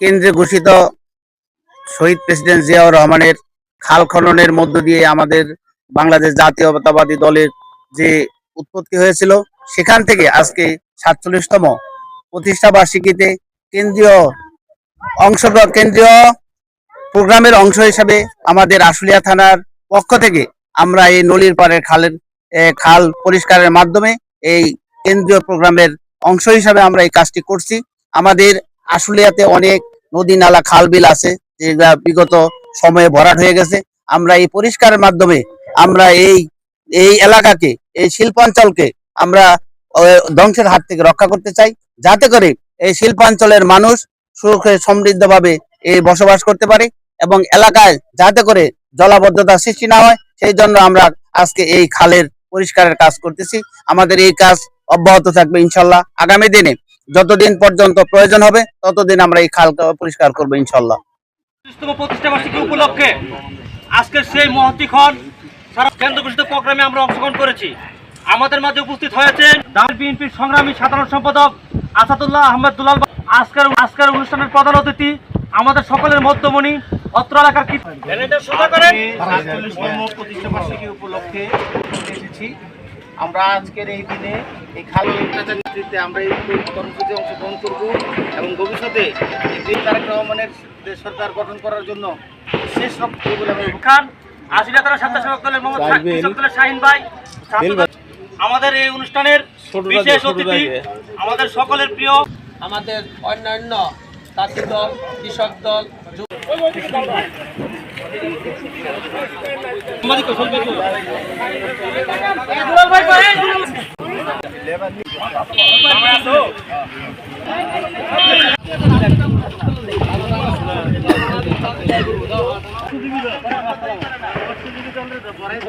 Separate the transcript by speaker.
Speaker 1: কেন্দ্রে ঘোষিত শহীদ প্রেসিডেন্ট জিয়াউর রহমানের খাল খননের মধ্য দিয়ে আমাদের বাংলাদেশ জাতীয়তাবাদী দলের যে উৎপত্তি হয়েছিল, সেখান থেকে আজকে সাতচল্লিশতম প্রতিষ্ঠা বার্ষিকীতে কেন্দ্রীয় অংশ কেন্দ্রীয় প্রোগ্রামের অংশ হিসাবে আমাদের আশুলিয়া থানার পক্ষ থেকে আমরা এই নলির পাড়ের খালের খাল পরিষ্কারের মাধ্যমে এই কেন্দ্রীয় প্রোগ্রামের অংশ হিসাবে আমরা এই কাজটি করছি। আমাদের আশুলিয়াতে অনেক নদী নালা খাল বিল আছে যেগুলা বিগত সময়ে ভরাট হয়ে গেছে। আমরা এই পরিষ্কারের মাধ্যমে আমরা এই এই এলাকাকে, এই শিল্পাঞ্চলকে আমরা ধ্বংসের হাত থেকে রক্ষা করতে চাই, যাতে করে এই শিল্পাঞ্চলের মানুষ সুখে, সমৃদ্ধভাবে এই বসবাস করতে পারে এবং এলাকায় যাতে করে জলাবদ্ধতা সৃষ্টি না হয়, সেই জন্য আমরা আজকে এই খালের পরিষ্কারের কাজ করতেছি। আমাদের এই কাজ অব্যাহত থাকবে ইনশাল্লাহ। আগামী দিনে যতদিন পর্যন্ত প্রয়োজন হবে ততদিন আমরা এই খাল পরিষ্কার করব ইনশাল্লাহ।
Speaker 2: পঁচিশতম প্রতিষ্ঠা বার্ষিকী উপলক্ষে আজকের সেই মহতিক্ষণ সারা কেন্দ্র ঘোষিত প্রোগ্রামে আমরা অংশগ্রহণ করেছি। আমাদের মাঝে উপস্থিত হয়েছেন ডাল বিএনপির সংগ্রামী সাধারণ সম্পাদক আসাদুল্লাহ আহমেদ দুলাল আজকের আজকের অনুষ্ঠানের প্রধান অতিথি আমাদের সকলের মধ্যমণি অত্র এলাকার কি
Speaker 1: উপলক্ষে এসেছি। আমরা আজকের এই দিনে এই খাল নেতৃত্বে আমরা এই কর্মসূচি অংশগ্রহণ করব এবং ভবিষ্যতে এই তারেক রহমানের দেশ সরকার গঠন করার জন্য শেষ রক্ত
Speaker 2: খান আশিলা তারা স্বেচ্ছাসেবক দলের মোহাম্মদ শাহিন ভাই আমাদের এই অনুষ্ঠানের বিশেষ অতিথি আমাদের সকলের প্রিয়।
Speaker 3: আমাদের অন্যান্য তাঁতি দল কৃষক দল বড়াই